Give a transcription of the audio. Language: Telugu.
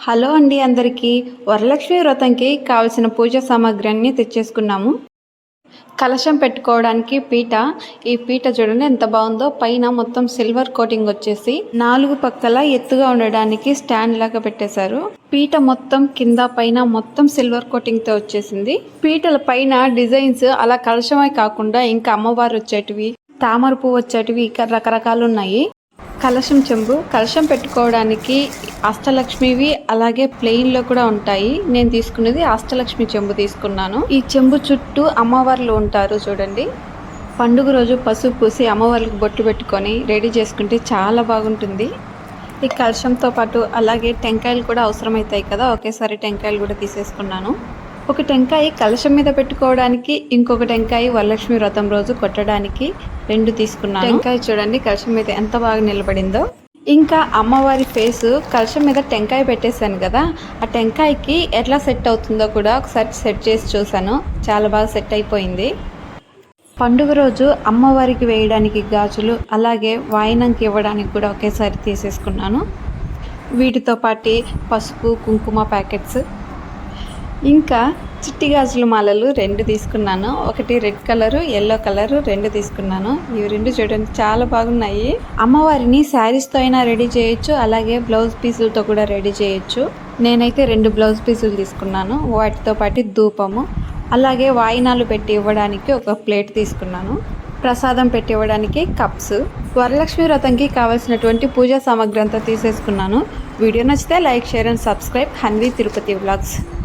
హలో అండి అందరికీ. వరలక్ష్మి వ్రతంకి కావలసిన పూజా సామాగ్రి అన్నీ తెచ్చేసుకున్నాము. కలశం పెట్టుకోవడానికి పీట. ఈ పీట చూడండి ఎంత బాగుందో. పైన మొత్తం సిల్వర్ కోటింగ్ వచ్చేసి నాలుగు పక్కల ఎత్తుగా ఉండడానికి స్టాండ్ లాగా పెట్టేశారు. పీట మొత్తం కింద పైన మొత్తం సిల్వర్ కోటింగ్తో వచ్చేసింది. పీటల పైన డిజైన్స్ అలా కలశమే కాకుండా ఇంకా అమ్మవారు వచ్చేటివి తామర పువ్వు వచ్చేటివి ఇంకా రకరకాలు ఉన్నాయి. కలశం చెంబు. కలశం పెట్టుకోవడానికి అష్టలక్ష్మివి అలాగే ప్లెయిన్లో కూడా ఉంటాయి. నేను తీసుకున్నది అష్టలక్ష్మి చెంబు తీసుకున్నాను. ఈ చెంబు చుట్టూ అమ్మవార్లు ఉంటారు చూడండి. పండుగ రోజు పసుపు పూసి అమ్మవార్లకు బొట్టు పెట్టుకొని రెడీ చేసుకుంటే చాలా బాగుంటుంది. ఈ కలశంతో పాటు అలాగే టెంకాయలు కూడా అవసరమవుతాయి కదా. ఒకేసారి టెంకాయలు కూడా తీసేసుకున్నాను. ఒక టెంకాయ కలశం మీద పెట్టుకోవడానికి ఇంకొక టెంకాయ వరలక్ష్మి వ్రతం రోజు కొట్టడానికి రెండు తీసుకున్నాను. టెంకాయ చూడండి కలశం మీద ఎంత బాగా నిలబడిందో. ఇంకా అమ్మవారి ఫేస్ కలశం మీద టెంకాయ పెట్టేశాను కదా ఆ టెంకాయకి ఎట్లా సెట్ అవుతుందో కూడా ఒకసారి సెట్ చేసి చూశాను. చాలా బాగా సెట్ అయిపోయింది. పండుగ రోజు అమ్మవారికి వేయడానికి గాజులు అలాగే వాయినంకి ఇవ్వడానికి కూడా ఒకేసారి తీసేసుకున్నాను. వీటితో పాటు పసుపు కుంకుమ ప్యాకెట్స్ ఇంకా చిట్టి గాజుల మాలలు రెండు తీసుకున్నాను. ఒకటి రెడ్ కలరు ఎల్లో కలరు రెండు తీసుకున్నాను. ఇవి రెండు చూడండి చాలా బాగున్నాయి. అమ్మవారిని శారీస్తో అయినా రెడీ చేయొచ్చు అలాగే బ్లౌజ్ పీసులతో కూడా రెడీ చేయొచ్చు. నేనైతే రెండు బ్లౌజ్ పీసులు తీసుకున్నాను. వాటితో పాటు ధూపము అలాగే వాయినాలు పెట్టి ఇవ్వడానికి ఒక ప్లేట్ తీసుకున్నాను. ప్రసాదం పెట్టి ఇవ్వడానికి కప్స్. వరలక్ష్మి వ్రతంకి కావాల్సినటువంటి పూజా సామాగ్రి అంతా తీసేసుకున్నాను. వీడియో నచ్చితే like share and subscribe. Hanvi Tirupati vlogs.